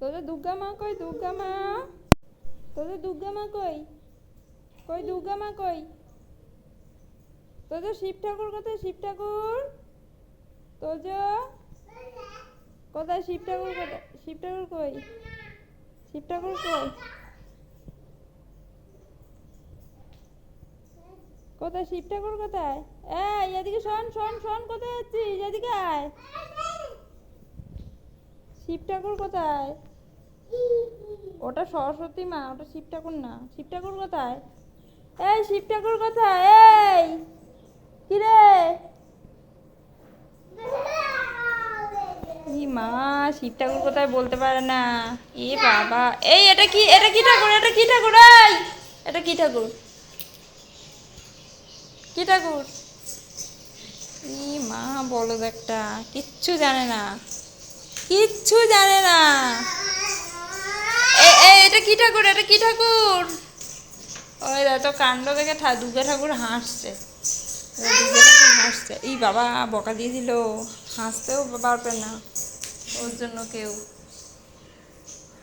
তোদের দুর্গা মা কই, দুর্গা মা? তোদের দুর্গা মা কই? কই, দুর্গা মা কই? তোদের শিব ঠাকুর কোথায়, শিব ঠাকুর? তোজ কোথায়, শিব ঠাকুর কোথায়, শিব ঠাকুর কই? শিব ঠাকুর কই? কোথায়, শিব ঠাকুর কোথায়? এই, এদিকে শোন শোন শোন, কোথায় যাচ্ছিস? এদিকে আয়। শিব ঠাকুর কোথায়? ওটা সরস্বতী মা, ওটা শিব ঠাকুর না। শিব ঠাকুর কোথায়? এই শিব ঠাকুর কোথায়? এই! কিরে? মা, শিব ঠাকুর কোথায় বলতে পারে না। এ বাবা, এই এটা কি এটা কি ঠাকুর? এটা কি ঠাকুর? এই! এটা কি ঠাকুর? কি ঠাকুর? ই মা বলো একটা, কিচ্ছু জানে না। কিচ্ছু জানে না। এটা কি ঠাকুর? এটা কি ঠাকুর? ওই এত কাণ্ড দেখে দুর্গা ঠাকুর হাসছে। দুর্গা ঠাকুর হাসছে। এই বাবা বকা দিয়ে দিল। হাসতেও পারবে না ওর জন্য কেউ।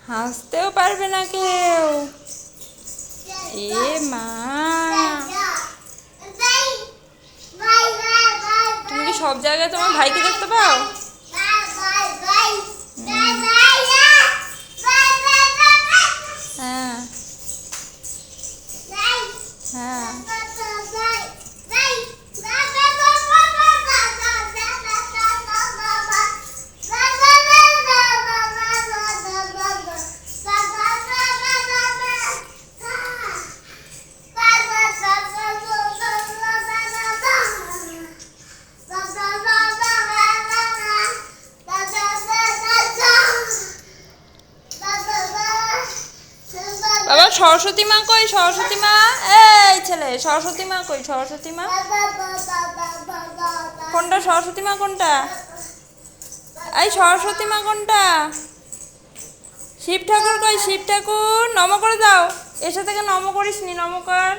হাসতেও পারবে না কেউ। এ মা। তুমি কি সব জায়গায় তোমার ভাইকে দেখতে পাও? সরস্বতী মা কই? সরস্বতী মা? এই ছেলে, সরস্বতী মা কই? সরস্বতী মা? কোনটা? সরস্বতী মা কোনটা? এই সরস্বতী মা কোনটা? শিব ঠাকুর কই? শিব ঠাকুর, নম করে দাও। এসে থেকে নম করিস নি? নম কর।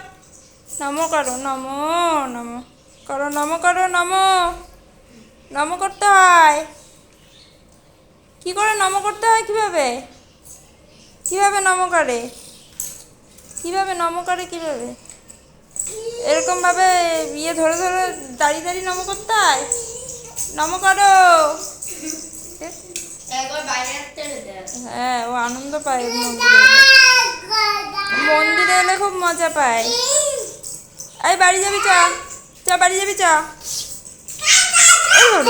নম করো, নম নম করো নম করো, নম। নম করতে হয়। কি করে নম করতে হয় কীভাবে? কীভাবে নম করে? কীভাবে? নম করে কীভাবে? এরকম ভাবে ইয়ে ধরে ধরে দাঁড়িয়ে দাঁড়িয়ে নম করতে হয়? নম করো। হ্যাঁ ও আনন্দ পায় মন্দিরে। মন্দিরে এলে খুব মজা পায়। এই বাড়ি যাবি চ। চ বাড়ি যাবি চ।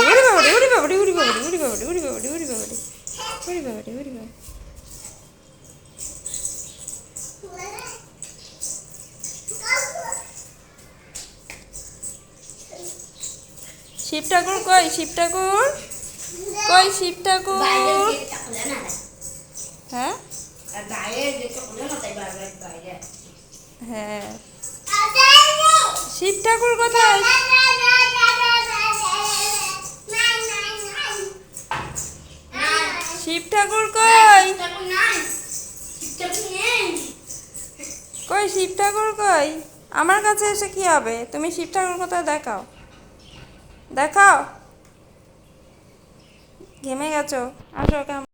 উড়ি বাবারে উড়ি বাবারে উড়ি বাবারে উড়ি বাবারে উড়ি বাবারে উড়ি বাবারে উড়ি বাবারে উড়ি বাবারে শিব ঠাকুর কই? শিব ঠাকুর কই শিব ঠাকুর। হ্যাঁ? হ্যাঁ। শিব ঠাকুর কোথায়? শিব ঠাকুর কই? কই শিব ঠাকুর কই? আমার কাছে এসে কি হবে? তুমি শিব ঠাকুর কোথায় দেখাও। দেখাও। ঘেমে গেছো? আসো কেমন